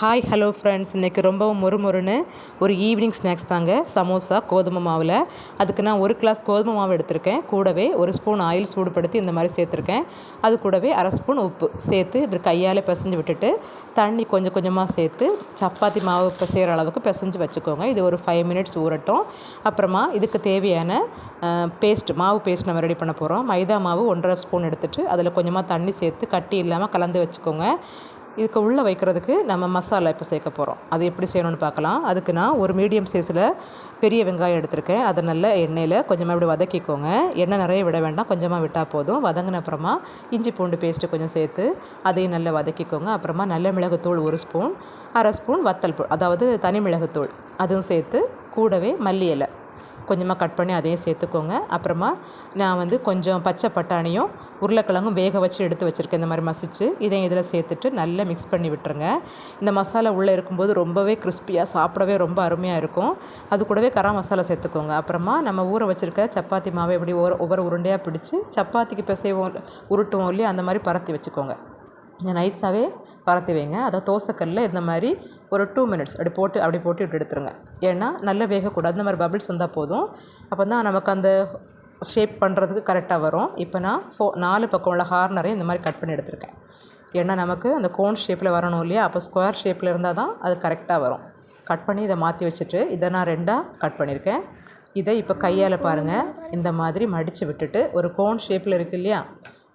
Hi hello friends இன்றைக்கி ரொம்பவும் மொறுமொறுன்னு ஒரு ஈவினிங் ஸ்நாக்ஸ் தாங்க. சமோசா கோதுமை மாவில். அதுக்கு நான் ஒரு கிளாஸ் கோதுமை மாவு எடுத்திருக்கேன். கூடவே ஒரு ஸ்பூன் ஆயில் சூடுபடுத்தி இந்த மாதிரி சேர்த்துருக்கேன். அது கூடவே அரை ஸ்பூன் உப்பு சேர்த்து இப்படி கையால் பிசைஞ்சு விட்டுட்டு தண்ணி கொஞ்சம் கொஞ்சமாக சேர்த்து சப்பாத்தி மாவு பிசைகிற அளவுக்கு பிசைஞ்சு வச்சுக்கோங்க. இது ஒரு ஃபைவ் மினிட்ஸ் ஊறட்டும். அப்புறமா இதுக்கு தேவையான பேஸ்ட் மாவு பேஸ்ட் நம்ம ரெடி பண்ண போகிறோம் மைதா மாவு ஒன்றரை ஸ்பூன் எடுத்துகிட்டு அதில் கொஞ்சமாக தண்ணி சேர்த்து கட்டி இல்லாமல் கலந்து வச்சுக்கோங்க. இதுக்கு உள்ளே வைக்கிறதுக்கு நம்ம மசாலா இப்போ சேர்க்க போகிறோம் அது எப்படி செய்யணும்னு பார்க்கலாம். அதுக்கு நான் ஒரு மீடியம் சைஸில் பெரிய வெங்காயம் எடுத்திருக்கேன். அதை நல்ல எண்ணெயில் கொஞ்சமாக இப்படி வதக்கிக்கோங்க. எண்ணெய் நிறைய விட வேண்டாம். கொஞ்சமாக விட்டால் போதும். வதங்கின அப்புறமா இஞ்சி பூண்டு பேஸ்ட்டு கொஞ்சம் சேர்த்து அதையும் நல்லா வதக்கிக்கோங்க. அப்புறமா நல்ல மிளகுத்தூள் ஒரு ஸ்பூன் அரை ஸ்பூன் வத்தல் அதாவது தனி மிளகுத்தூள். அதுவும் சேர்த்து கூடவே மல்லி இலை. கொஞ்சமாக கட் பண்ணி அதையும் சேர்த்துக்கோங்க. அப்புறமா நான் வந்து கொஞ்சம் பச்சை பட்டாணியும் உருளைக்கிழங்கும் வேக வச்சு எடுத்து வச்சுருக்கேன். இந்த மாதிரி மசிச்சு இதையும் இதில் சேர்த்துட்டு நல்லா மிக்ஸ் பண்ணி விட்டுருங்க. இந்த மசாலா உள்ளே இருக்கும்போது ரொம்பவே கிறிஸ்பியாக சாப்பிடவே ரொம்ப அருமையாக இருக்கும். அது கூடவே கரம் மசாலா சேர்த்துக்கோங்க. அப்புறமா நம்ம ஊற வச்சுருக்க சப்பாத்தி மாவை எப்படி ஒவ்வொரு உருண்டையாக பிடிச்சி சப்பாத்திக்கு பிசைவோம் உருட்டுவோம் இல்லையா அந்த மாதிரி பரத்தி வச்சுக்கோங்க. நைஸாகவே பரத்தி வைங்க. அதை தோசைக்கல்லில் இந்த மாதிரி ஒரு டூ மினிட்ஸ் அப்படி போட்டு அப்படி போட்டு விட்டு எடுத்துருங்க. ஏன்னா நல்லா வேகக்கூடாது. இந்த மாதிரி பபிள்ஸ் வந்தால் போதும். அப்போ தான் நமக்கு அந்த ஷேப் பண்ணுறதுக்கு கரெக்டாக வரும். இப்போ நான் ஃபோ நாலு பக்கம் உள்ள ஹார்னரையும் இந்த மாதிரி கட் பண்ணி எடுத்திருக்கேன். ஏன்னா நமக்கு அந்த கோன் ஷேப்பில் வரணும் இல்லையா? அப்போ ஸ்கொயர் ஷேப்பில் இருந்தால் தான் அது கரெக்டாக வரும். கட் பண்ணி இதை மாற்றி வச்சுட்டு இதை நான் ரெண்டாக கட் பண்ணியிருக்கேன் இதை இப்போ கையால் பாருங்கள் இந்த மாதிரி மடித்து விட்டுட்டு ஒரு கோன் ஷேப்பில் இருக்குது இல்லையா?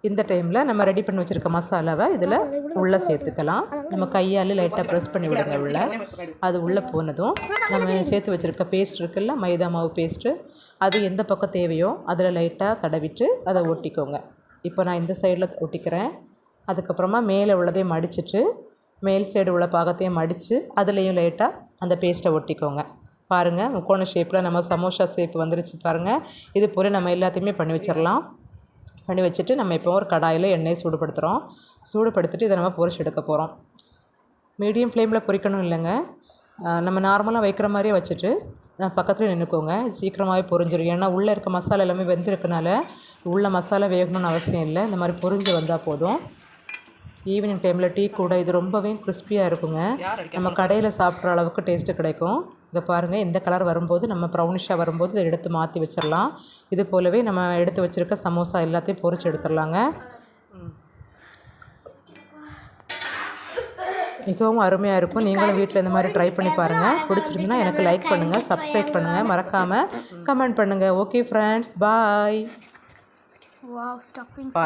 இந்த டைமில் நம்ம ரெடி பண்ணி வச்சுருக்க மசாலாவை இதில் உள்ளே சேர்த்துக்கலாம். நம்ம கையால் லைட்டாக ப்ரெஸ் பண்ணி விடுங்க உள்ளே. அது உள்ளே போனதும் நம்ம சேர்த்து வச்சுருக்க பேஸ்ட் இருக்குல்ல மைதா மாவு பேஸ்ட்டு அது எந்த பக்கம் தேவையோ அதில் லைட்டாக தடவிட்டு அதை ஒட்டிக்கோங்க. இப்போ நான் இந்த சைடில் ஒட்டிக்கிறேன். அதுக்கப்புறமா மேலே உள்ளதையும் மடிச்சுட்டு மேல் சைடு உள்ள பாகத்தையும் மடித்து அதுலேயும் லைட்டாக அந்த பேஸ்ட்டை ஒட்டிக்கோங்க. பாருங்கள் முக்கோண ஷேப்பில் நம்ம சமோசா ஷேப் வந்துருச்சு பாருங்கள் இது போல் நம்ம எல்லாத்தையுமே பண்ணி வச்சிடலாம் பண்ணி வச்சுட்டு நம்ம இப்போ ஒரு கடாயில் எண்ணெயை சூடுபடுத்துகிறோம். சூடுபடுத்திட்டு இதை நம்ம பொரிச்சு எடுக்க போகிறோம். மீடியம் ஃப்ளேமில் பொரிக்கணும் இல்லைங்க. நம்ம நார்மலாக வைக்கிற மாதிரியே வச்சுட்டு நான் பக்கத்தில் நின்றுக்கோங்க. சீக்கிரமாகவே பொரிஞ்சிடும். ஏன்னா உள்ளே இருக்க மசாலா எல்லாமே வெந்திருக்கனால உள்ள மசாலா வேகணும்னு அவசியம் இல்லை. இந்த மாதிரி பொரிஞ்சு வந்தால் போதும். ஈவினிங் டைமில் டீ கூட இது ரொம்பவே கிறிஸ்பியாக இருக்குங்க. நம்ம கடையில் சாப்பிட்ற அளவுக்கு டேஸ்ட்டு கிடைக்கும். இங்கே பாருங்கள் இந்த கலர் வரும்போது நம்ம ப்ரௌனிஷாக வரும்போது இதை எடுத்து மாற்றி வச்சிடலாம் இது போலவே நம்ம எடுத்து வச்சுருக்க சமோசா எல்லாத்தையும் பொறிச்சு எடுத்துடலாங்க மிகவும் அருமையாக இருக்கும். நீங்களும் வீட்டில் இந்த மாதிரி ட்ரை பண்ணி பாருங்கள் பிடிச்சிருந்துன்னா எனக்கு லைக் பண்ணுங்கள் சப்ஸ்கிரைப் பண்ணுங்கள் மறக்காமல் கமெண்ட் பண்ணுங்கள் ஓகே ஃப்ரெண்ட்ஸ் பாய். பாய்